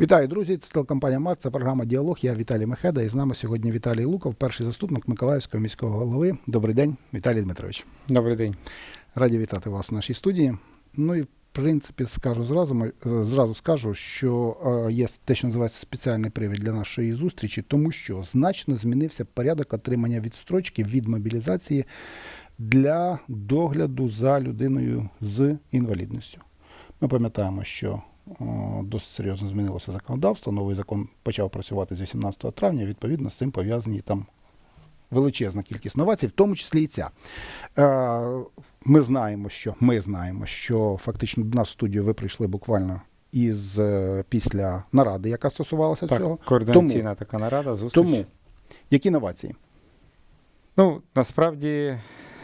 Вітаю, друзі! Це телекомпанія Март, це програма Діалог. Я Віталій Мехеда. І з нами сьогодні Віталій Луков, перший заступник Миколаївського міського голови. Добрий день, Віталій Дмитрович. Добрий день. Раді вітати вас в нашій студії. Ну і в принципі скажу зразу, зразу скажу, що е, є те, що називається спеціальний привід для нашої зустрічі, тому що значно змінився порядок отримання відстрочки від мобілізації для догляду за людиною з інвалідністю. Ми пам'ятаємо, що досить серйозно змінилося законодавство. Новий закон почав працювати з 18 травня. Відповідно, з цим пов'язані там величезна кількість новацій, в тому числі і ця. Е, Ми знаємо, що ми знаємо, що фактично до нас в студію ви прийшли буквально із е, після наради, яка стосувалася Так, цього. координаційна така нарада, зустріч. Тому які новації? Ну, насправді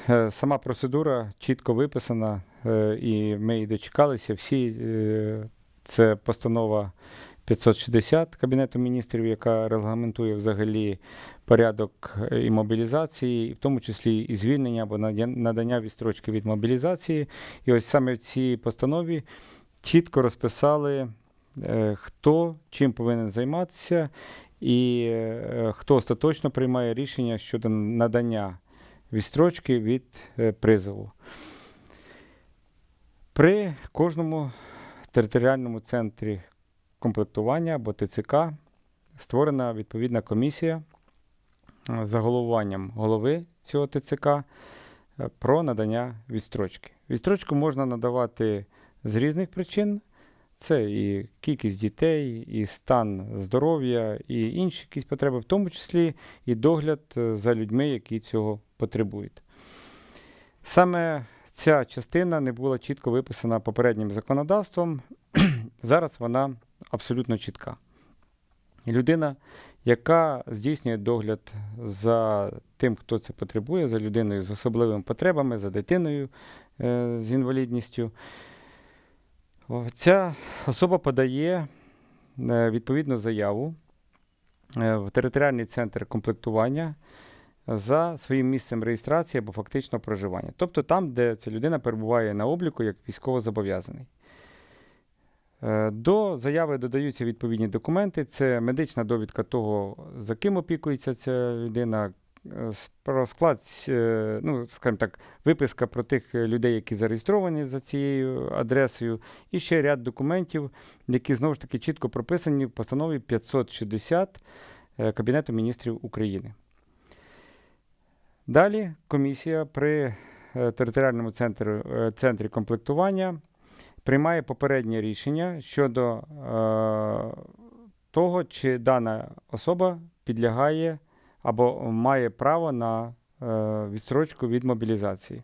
е, сама процедура чітко виписана, е, і ми і дочекалися. Всі е, це постанова 560 Кабінету міністрів, яка регламентує взагалі порядок е, і мобілізації, в тому числі і звільнення або надання відстрочки від мобілізації. І ось саме в цій постанові чітко розписали, е, хто чим повинен займатися, і е, хто остаточно приймає рішення щодо надання відстрочки від призову. При кожному територіальному центрі комплектування або ТЦК створена відповідна комісія е, за головуванням голови цього ТЦК е, про надання відстрочки. Відстрочку можна надавати з різних причин. Це і кількість дітей, і стан здоров'я, і інші якісь потреби, в тому числі і догляд е, за людьми, які цього потребують. Саме ця частина не була чітко виписана попереднім законодавством. Зараз вона абсолютно чітка. Людина, яка здійснює догляд за тим, хто це потребує, за людиною з особливими потребами, за дитиною е, з інвалідністю. Ця особа подає е, відповідну заяву е, в територіальний центр комплектування за своїм місцем реєстрації або фактичного проживання. Тобто там, де ця людина перебуває на обліку як військовозобов'язаний. Е, До заяви додаються відповідні документи. Це медична довідка того, за ким опікується ця людина, е, про склад, е, ну, скажімо так, виписка про тих людей, які зареєстровані за цією адресою, і ще ряд документів, які знову ж таки чітко прописані в постанові 560 е, Кабінету міністрів України. Далі комісія при е, територіальному центрі, е, центрі комплектування приймає попереднє рішення щодо е, того, чи дана особа підлягає або має право на е, відстрочку від мобілізації.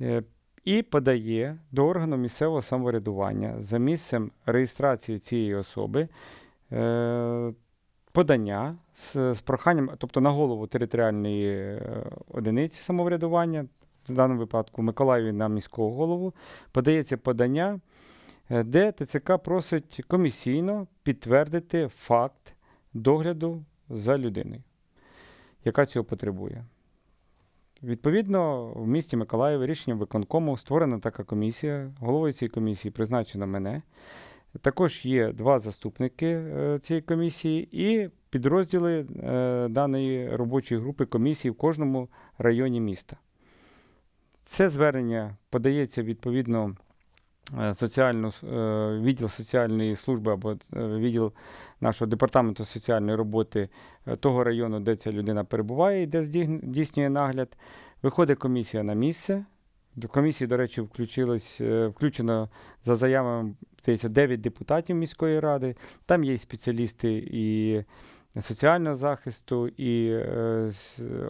Е, і подає до органу місцевого самоврядування за місцем реєстрації цієї особи е, подання з, з проханням, тобто на голову територіальної е, одиниці самоврядування, в даному випадку Миколаєві на міського голову, подається подання, е, де ТЦК просить комісійно підтвердити факт догляду за людиною, яка цього потребує. Відповідно, в місті Миколаєві рішенням виконкому створена така комісія. Головою цієї комісії призначено мене. Також є два заступники е, цієї комісії і підрозділи е, даної робочої групи комісії в кожному районі міста. Це звернення подається відповідно е, соціальну, відділ соціальної служби або відділ нашого департаменту соціальної роботи того району, де ця людина перебуває і де здійснює нагляд. Виходить комісія на місце. До комісії, до речі, е, включено за заявами здається, 9 депутатів міської ради. Там є і спеціалісти і соціального захисту, і е,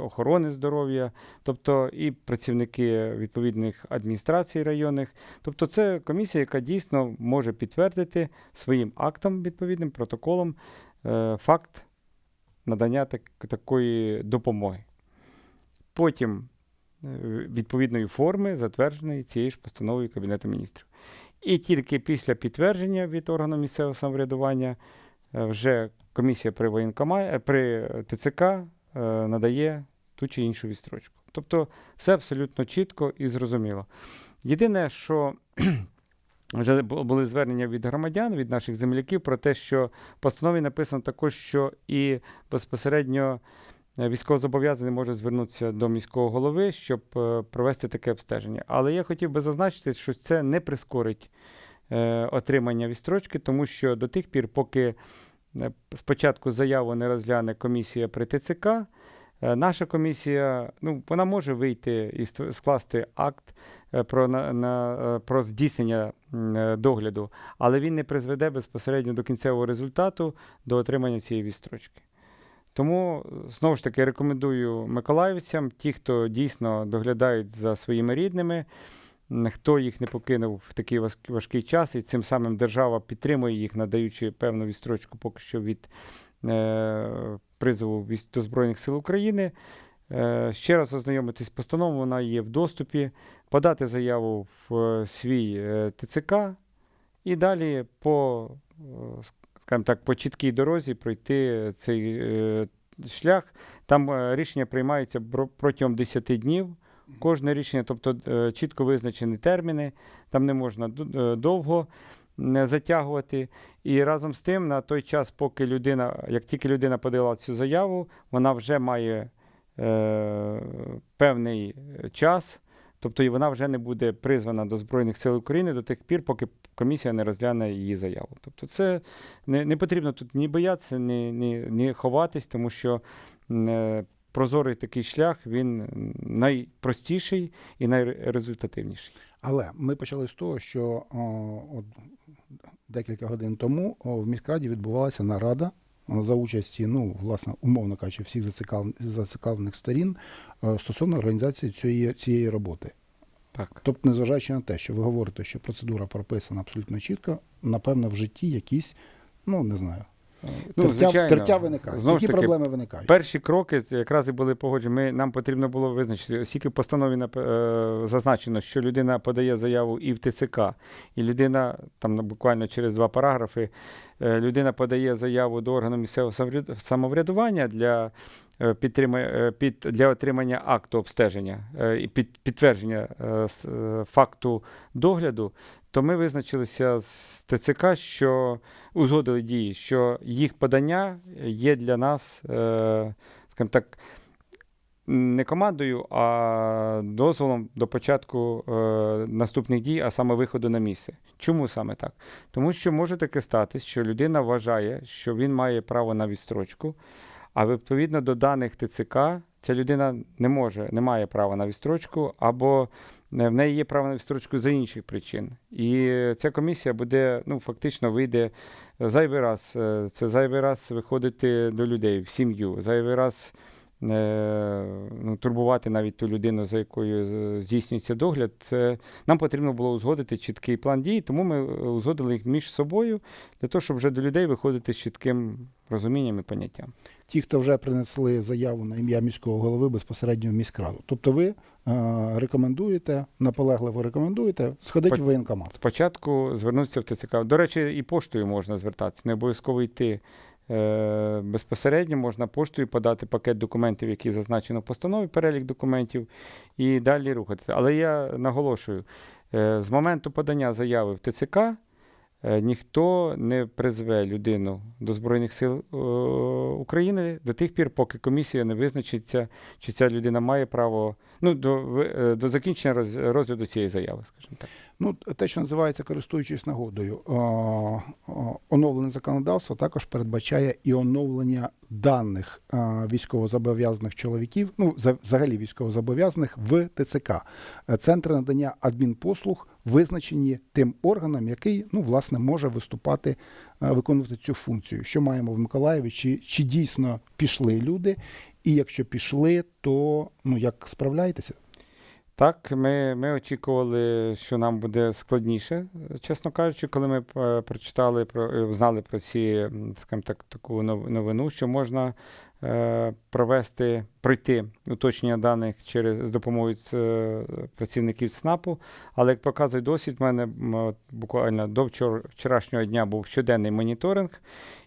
охорони здоров'я, тобто і працівники відповідних адміністрацій районних. Тобто, це комісія, яка дійсно може підтвердити своїм актом, відповідним протоколом, е, факт надання так, такої допомоги. Потім відповідної форми, затвердженої цією ж постановою Кабінету міністрів. І тільки після підтвердження від органу місцевого самоврядування е, вже комісія при воєнкома... е, при ТЦК е, надає ту чи іншу відстрочку. Тобто все абсолютно чітко і зрозуміло. Єдине, що вже були звернення від громадян, від наших земляків про те, що в постанові написано також, що і безпосередньо військовозобов'язаний може звернутися до міського голови, щоб е, провести таке обстеження. Але я хотів би зазначити, що це не прискорить е, отримання відстрочки, тому що до тих пір, поки е, спочатку заяву не розгляне комісія при ТЦК, е, наша комісія ну, вона може вийти і скласти акт е, про, на, на, е, про здійснення е, догляду, але він не призведе безпосередньо до кінцевого результату до отримання цієї відстрочки. Тому е, знову ж таки рекомендую миколаївцям, ті, хто дійсно доглядають за своїми рідними, хто їх не покинув в такий важкий час, і цим самим держава підтримує їх, надаючи певну відстрочку поки що від е, призову до Збройних сил України. Е, ще раз ознайомитись з постановою, вона є в доступі, подати заяву в е, свій е, ТЦК і далі по, е, скажімо так, по чіткій дорозі пройти цей е, шлях. Там е, рішення приймаються протягом 10 днів. Кожне рішення, тобто е, чітко визначені терміни, там не можна е, довго не затягувати. І разом з тим, на той час, поки людина, як тільки людина подала цю заяву, вона вже має е, певний е, час, тобто і вона вже не буде призвана до Збройних сил України до тих пір, поки комісія не розгляне її заяву. Тобто, це не, не потрібно тут ні боятися, ні, ні, ні ховатись, тому що е, прозорий такий шлях він найпростіший і найрезультативніший. Але ми почали з того, що о, от, декілька годин тому о, в міськраді відбувалася нарада за участі, ну, власне, умовно кажучи, всіх зацікав- зацікавлених сторін е, стосовно організації цієї, цієї роботи. Так. Тобто, незважаючи на те, що ви говорите, що процедура прописана абсолютно чітко, напевно, в житті якісь, ну не знаю, е, Ну, тертя, звичайно. тертя виникають. Знову Які таки, проблеми виникають? Перші кроки якраз і були погоджені. Ми, нам потрібно було визначити, оскільки в постанові е, зазначено, що людина подає заяву і в ТЦК, і людина там буквально через два параграфи, е, людина подає заяву до органу місцевого самоврядування для, е, підтрима- е, під, для отримання акту обстеження е, і під, підтвердження е, е, факту догляду. То ми визначилися з ТЦК, що узгодили дії, що їх подання є для нас, е, скажімо так, не командою, а дозволом до початку е, наступних дій, а саме виходу на місце. Чому саме так? Тому що може таке статись, що людина вважає, що він має право на відстрочку, а відповідно до даних ТЦК ця людина не може, не має права на відстрочку, або в неї є право на відстрочку за інших причин. І ця комісія буде, ну, фактично вийде зайвий раз. е, Це зайвий раз виходити до людей в сім'ю, зайвий раз е, ну, турбувати навіть ту людину, за якою е, здійснюється догляд. Це нам потрібно було узгодити чіткий план дій, тому ми е, узгодили їх між собою для того, щоб вже до людей виходити з чітким розумінням і поняттям. Ті, хто вже принесли заяву на ім'я міського голови безпосередньо в міськраду. Тобто ви е, рекомендуєте, наполегливо рекомендуєте, сходить Спо- в воєнкомат. Спочатку звернутися в ТЦК. До речі, і поштою можна звертатися, не обов'язково йти. Е, безпосередньо можна поштою подати пакет документів, який зазначено в постанові, перелік документів, і далі рухатися. Але я наголошую, е, з моменту подання заяви в ТЦК е, ніхто не призве людину до Збройних сил України до тих пір, поки комісія не визначиться, чи ця людина має право ну, до, е, до закінчення роз- розгляду цієї заяви, скажімо так. Ну, те, що називається користуючись нагодою, оновлене законодавство також передбачає і оновлення даних військовозобов'язаних чоловіків, ну за- взагалі військовозобов'язаних в ТЦК. Центри надання адмінпослуг визначені тим органом, який ну, власне, може виступати, е, виконувати цю функцію. Що маємо в Миколаєві? Чи, чи дійсно пішли люди? І якщо пішли, то ну як справляєтеся? Так, ми, ми очікували, що нам буде складніше, чесно кажучи, коли ми е, прочитали про е, знали про ці, скажімо так, таку нов- новину, що можна е, провести, пройти уточнення даних через з допомогою е, працівників ЦНАПу. Але як показує досвід, в мене буквально до вчор, вчорашнього дня був щоденний моніторинг,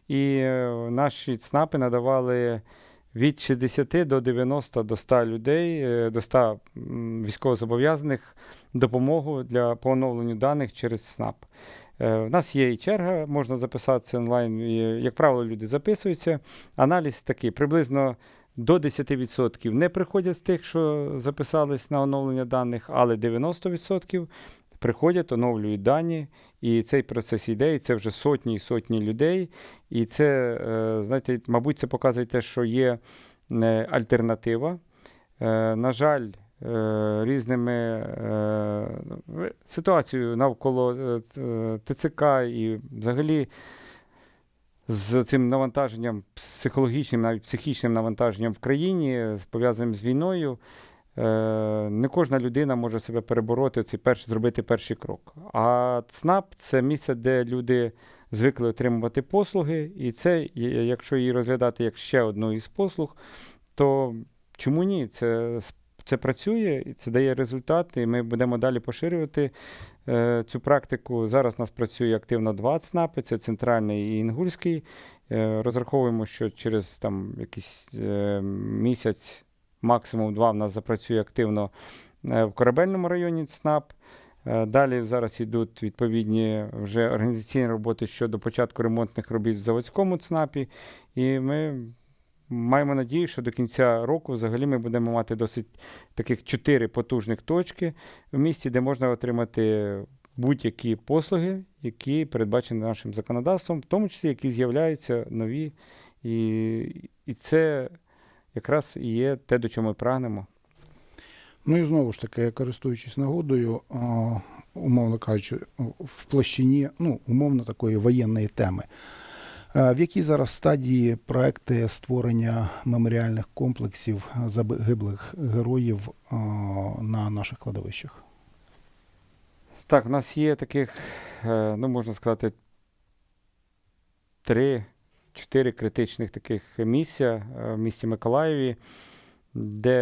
і наші ЦНАПи надавали від 60 до 90 до 100 людей, е, до 100 військовозобов'язаних допомогу для по оновленню даних через СНАП. Е, У нас є і черга, можна записатися онлайн. Як правило, люди записуються. Аналіз такий: приблизно до 10% не приходять з тих, що записались на оновлення даних, але 90% приходять, оновлюють дані. І цей процес йде, і це вже сотні і сотні людей. І це, е, знаєте, мабуть, це показує те, що є е, альтернатива. Е, На жаль, різними ситуацією навколо ТЦК і взагалі з цим навантаженням, психологічним, навіть психічним навантаженням в країні, пов'язаним з війною. Е, Не кожна людина може себе перебороти, цей перш, зробити перший крок. А ЦНАП це місце, де люди звикли отримувати послуги, і це, якщо її розглядати як ще одну із послуг, то чому ні? Це, це працює і це дає результат, і ми будемо далі поширювати е, цю практику. Зараз у нас працює активно два ЦНАПи, це центральний і інгульський. Е, розраховуємо, що через там якийсь е, місяць, максимум два, в нас запрацює активно е, в корабельному районі ЦНАП. Е, Далі зараз йдуть відповідні вже організаційні роботи щодо початку ремонтних робіт в заводському ЦНАПі. І ми маємо надію, що до кінця року взагалі ми будемо мати досить таких чотири потужних точки в місті, де можна отримати будь-які послуги, які передбачені нашим законодавством, в тому числі які з'являються нові. І, і це якраз і є те, до чого ми прагнемо. Ну і знову ж таки, користуючись нагодою, умовно кажучи, в площині, ну, умовно такої воєнної теми. В якій зараз стадії проекти створення меморіальних комплексів загиблих героїв на наших кладовищах? Так, в нас є таких, е, ну можна сказати, три-чотири критичних таких місця е, в місті Миколаєві, де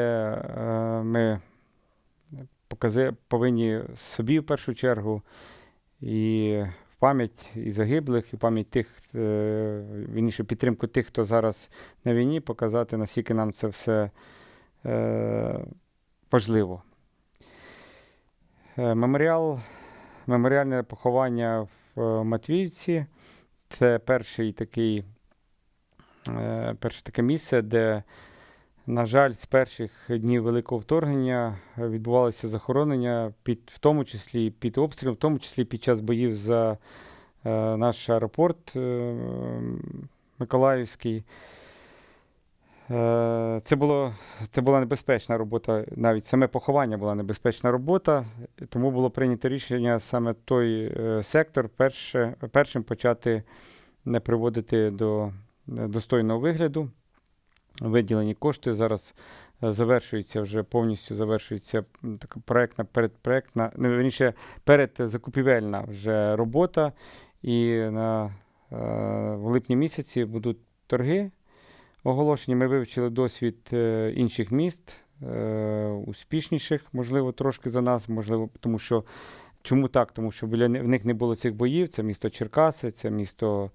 е, ми покази, повинні собі в першу чергу і в пам'ять і загиблих, і пам'ять тих, е, вірніше, підтримку тих, хто зараз на війні, показати, наскільки нам це все важливо. Меморіал, меморіальне поховання в Матвіївці це перший такий, перше таке місце, де, на жаль, з перших днів Великого вторгнення е, відбувалося захоронення, під, в тому числі під обстрілом, в тому числі під час боїв за е, наш аеропорт е, Миколаївський. Е, Це, було, це була небезпечна робота, навіть саме поховання була небезпечна робота, тому було прийнято рішення саме той е, сектор перше, першим почати не приводити до е, достойного вигляду. Виділені кошти зараз е, завершується вже повністю завершується така проектна, передпроектна, верніше, передзакупівельна вже робота. І на, е, в липні місяці будуть торги оголошені. Ми вивчили досвід е, інших міст, е, успішніших, можливо, трошки за нас, можливо, тому що. Чому так? Тому що біля в них не було цих боїв. Це місто Черкаси, це місто е,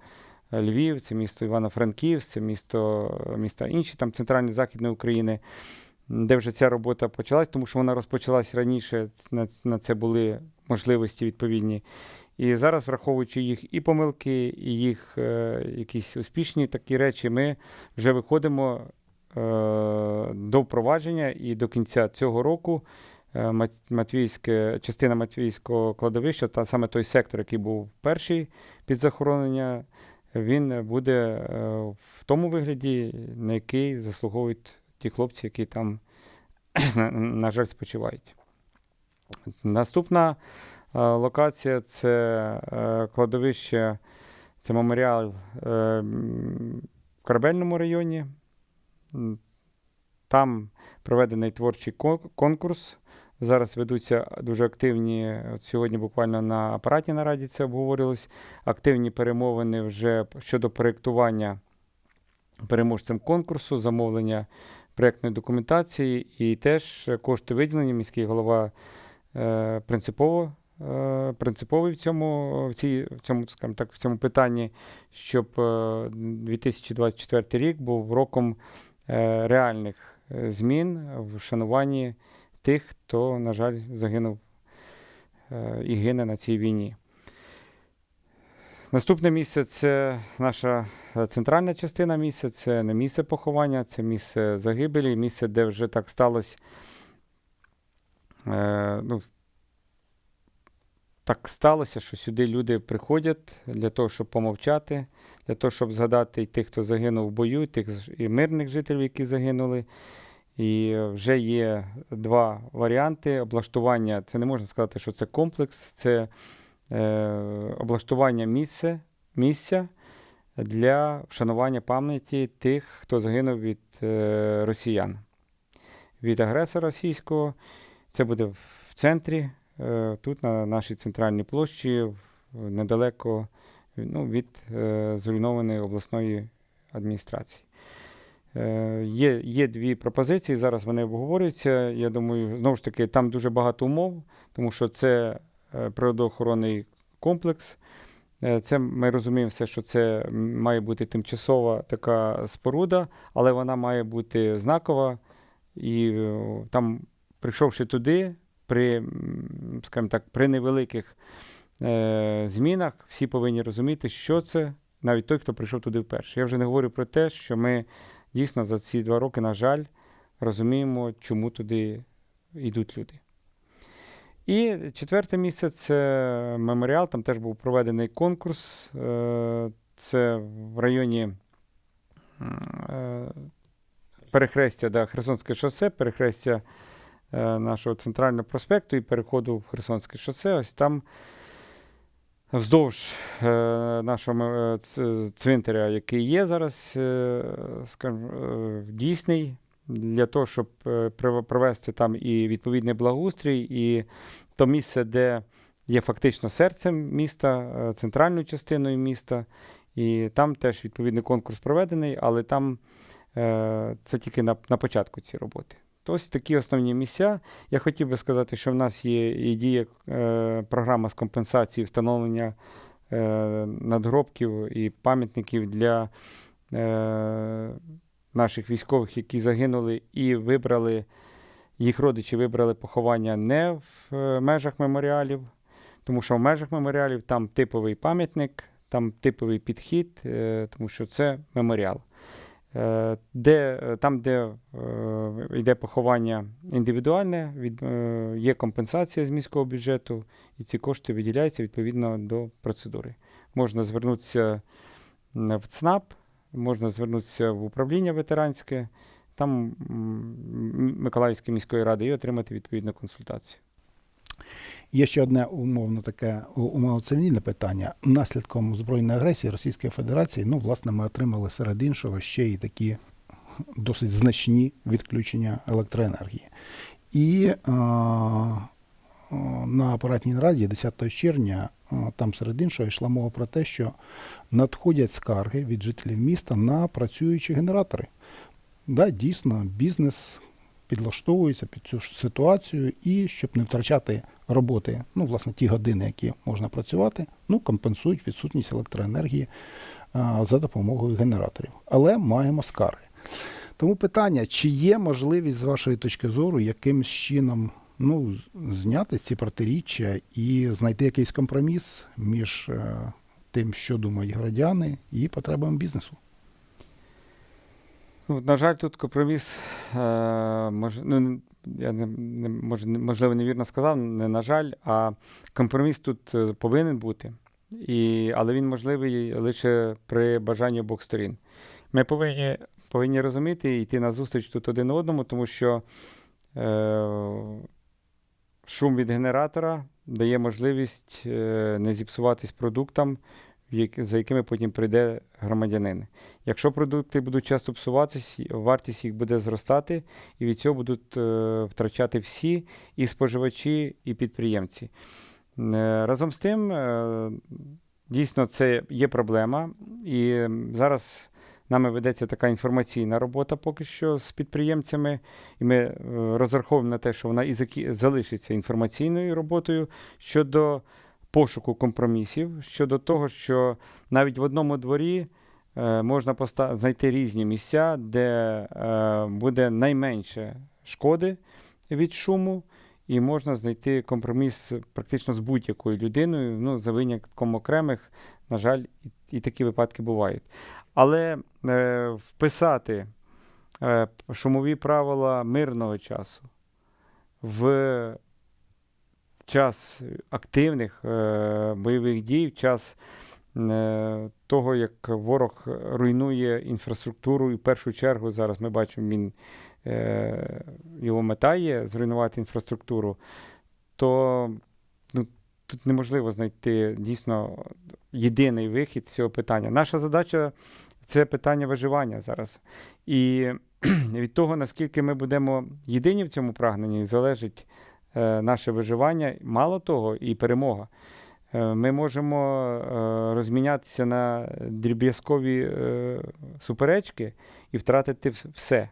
Львів, це місто Івано-Франківськ, це місто, міста інші, там центральної західної України, де вже ця робота почалась, тому що вона розпочалась раніше. На, на це були можливості відповідні. І зараз, враховуючи їх і помилки, і їх е, якісь успішні такі речі, ми вже виходимо е, до впровадження і до кінця цього року е, Мат- Матвіївське, частина Матвіївського кладовища, та саме той сектор, який був перший під захоронення, він буде е, в тому вигляді, на який заслуговують ті хлопці, які там, на, жаль, спочивають. Наступна е, локація це е, кладовище, це меморіал в Корабельному районі. Там проведений творчий конкурс. Зараз ведуться дуже активні, от сьогодні буквально на апараті нараді це обговорювалось, активні перемовини вже щодо проєктування переможцем конкурсу, замовлення проєктної документації і теж кошти виділені. Міський голова е, принципово, е, принциповий в цьому, в, цій, в, цьому, скажімо так, в цьому питанні, щоб е, 2024 рік був роком е, реальних е, змін в шануванні тих, хто, на жаль, загинув е, і гине на цій війні. Наступне місце це наша е, центральна частина місця, це не місце поховання, це місце загибелі, місце, де вже так сталося. Е, ну, так сталося, що сюди люди приходять для того, щоб помовчати, для того, щоб згадати і тих, хто загинув в бою, і тих і мирних жителів, які загинули. І вже є два варіанти облаштування. Це не можна сказати, що це комплекс, це е, облаштування місця, місця для вшанування пам'яті тих, хто загинув від е, росіян, від агресора російського. Це буде в центрі, е, тут на нашій центральній площі, недалеко ну, від е, зруйнованої обласної адміністрації. Е, Є, є дві пропозиції, зараз вони обговорюються. Я думаю, знову ж таки, там дуже багато умов, тому що це е, природоохоронний комплекс. Е, Це ми розуміємо все, що це має бути тимчасова така споруда, але вона має бути знакова. І там, прийшовши туди, при, скажімо так, при невеликих е, змінах, всі повинні розуміти, що це, навіть той, хто прийшов туди вперше. Я вже не говорю про те, що ми дійсно за ці два роки, на жаль, розуміємо, чому туди йдуть люди. І четверте місце це меморіал. Там теж був проведений конкурс. Е, Це в районі е, перехрестя да, Херсонське шосе, перехрестя е, нашого центрального проспекту і переходу в Херсонське шосе. Ось там вздовж е, нашого е, цвинтаря, який є зараз, е, скажімо, дійсний, для того, щоб провести там і відповідний благоустрій, і то місце, де є фактично серцем міста, центральною частиною міста. І там теж відповідний конкурс проведений, але там е, це тільки на, на початку ці роботи. Ось такі основні місця. Я хотів би сказати, що в нас є і діє е, програма з компенсації встановлення е, надгробків і пам'ятників для е, наших військових, які загинули і вибрали, їх родичі вибрали поховання не в е, межах меморіалів, тому що в межах меморіалів там типовий пам'ятник, там типовий підхід, е, тому що це меморіал. Е, Де, е, там, де е, йде поховання індивідуальне, від, е, є компенсація з міського бюджету, і ці кошти виділяються відповідно до процедури. Можна звернутися в ЦНАП, можна звернутися в управління ветеранське, там Миколаївської міської ради і отримати відповідну консультацію. Є ще одне умовно таке умовно цивільне питання. Наслідком збройної агресії Російської Федерації, ну, власне, ми отримали серед іншого ще й такі досить значні відключення електроенергії. І а, на апаратній раді 10 червня, там серед іншого йшла мова про те, що надходять скарги від жителів міста на працюючі генератори. Да, дійсно, бізнес підлаштовується під цю ситуацію, і щоб не втрачати роботи, ну, власне, ті години, які можна працювати, ну, компенсують відсутність електроенергії а, за допомогою генераторів. Але маємо скарги. Тому питання, чи є можливість, з вашої точки зору, якимось чином ну, зняти ці протиріччя і знайти якийсь компроміс між е, тим, що думають громадяни, і потребами бізнесу? Ну, на жаль, тут компроміс, е, мож, ну, я не, не, може, не- можливо, невірно сказав, не на жаль, а компроміс тут е, повинен бути, і, але він можливий лише при бажанні обох сторін. Ми повинні, повинні розуміти і йти на зустріч тут один одному, тому що е, шум від генератора дає можливість е, не зіпсуватись продуктам, за якими потім прийде громадянин. Якщо продукти будуть часто псуватися, вартість їх буде зростати, і від цього будуть е, втрачати всі і споживачі, і підприємці. Е, разом з тим, е, дійсно, це є проблема, і зараз нами ведеться така інформаційна робота поки що з підприємцями, і ми розраховуємо на те, що вона і залишиться інформаційною роботою щодо пошуку компромісів, щодо того, що навіть в одному дворі е, можна знайти різні місця, де е, буде найменше шкоди від шуму, і можна знайти компроміс практично з будь-якою людиною. Ну, за винятком окремих, на жаль, і, і такі випадки бувають. Але е, вписати е, шумові правила мирного часу в час активних е, бойових дій, в час е, того, як ворог руйнує інфраструктуру, і в першу чергу зараз ми бачимо, він е, його мета є зруйнувати інфраструктуру, то ну, тут неможливо знайти дійсно єдиний вихід з цього питання. Наша задача це питання виживання зараз. І від того, наскільки ми будемо єдині в цьому прагненні, залежить наше виживання, мало того, і перемога. Е, Ми можемо е, розмінятися на дріб'язкові е, суперечки і втратити все.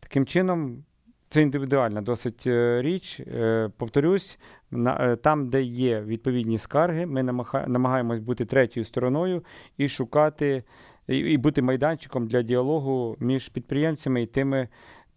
Таким чином, це індивідуальна досить е, річ. Е, Повторюсь, е, там, де є відповідні скарги, ми намагаємось бути третьою стороною і шукати, і бути майданчиком для діалогу між підприємцями і тими.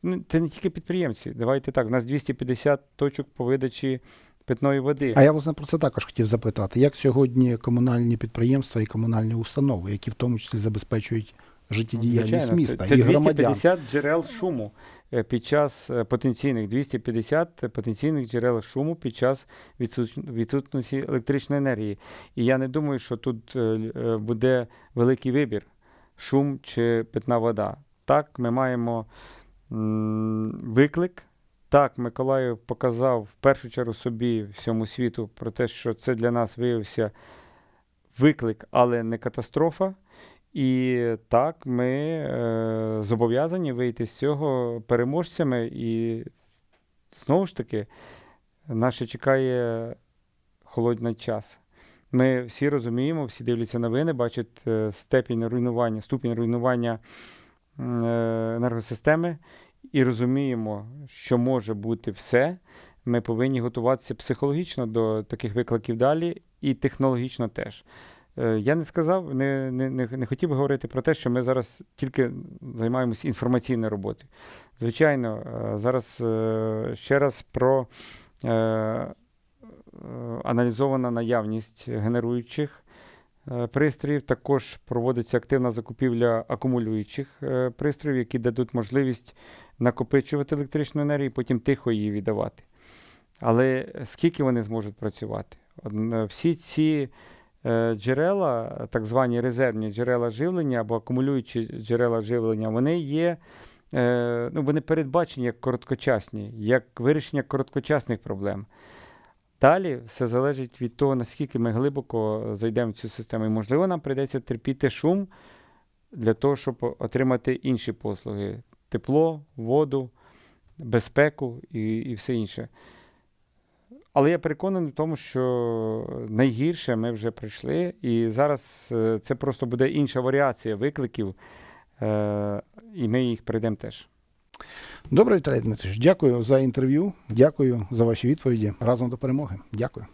Ну, це не тільки підприємці. Давайте так, у нас 250 точок по видачі питної води. А я власне про це також хотів запитати. Як сьогодні комунальні підприємства і комунальні установи, які в тому числі забезпечують життєдіяльність Звичайно, міста це, і це громадян? 250 джерел шуму е, під час е, потенційних 250 потенційних джерел шуму під час відсутності електричної енергії. І я не думаю, що тут е, буде великий вибір: шум чи питна вода. Так, ми маємо виклик. Так, Миколаїв показав в першу чергу собі всьому світу про те, що це для нас виявився виклик, але не катастрофа. І так, ми е, зобов'язані вийти з цього переможцями. І знову ж таки, нас ще чекає холодний час. Ми всі розуміємо, всі дивляться новини, бачать е, степінь руйнування, ступінь руйнування енергосистеми і розуміємо, що може бути все. Ми повинні готуватися психологічно до таких викликів далі, і технологічно теж. Е, Я не сказав, не, не, не, хотів би говорити про те, що ми зараз тільки займаємося інформаційною роботою. Звичайно, е, зараз е, ще раз про е, е, аналізована наявність генеруючих е, пристроїв. Також проводиться активна закупівля акумулюючих е, пристроїв, які дадуть можливість накопичувати електричну енергію, і потім тихо її віддавати. Але скільки вони зможуть працювати? Всі ці е, джерела, так звані резервні джерела живлення або акумулюючі джерела живлення, вони є. е, Ну, вони передбачені як короткочасні, як вирішення короткочасних проблем. Далі все залежить від того, наскільки ми глибоко зайдемо в цю систему. І, можливо, нам прийдеться терпіти шум для того, щоб отримати інші послуги: тепло, воду, безпеку і, і все інше. Але я переконаний в тому, що найгірше ми вже пройшли, і зараз е, це просто буде інша варіація викликів, е, і ми їх пройдемо теж. Добре, Віталій Дмитрович, дякую за інтерв'ю, дякую за ваші відповіді. Разом до перемоги. Дякую.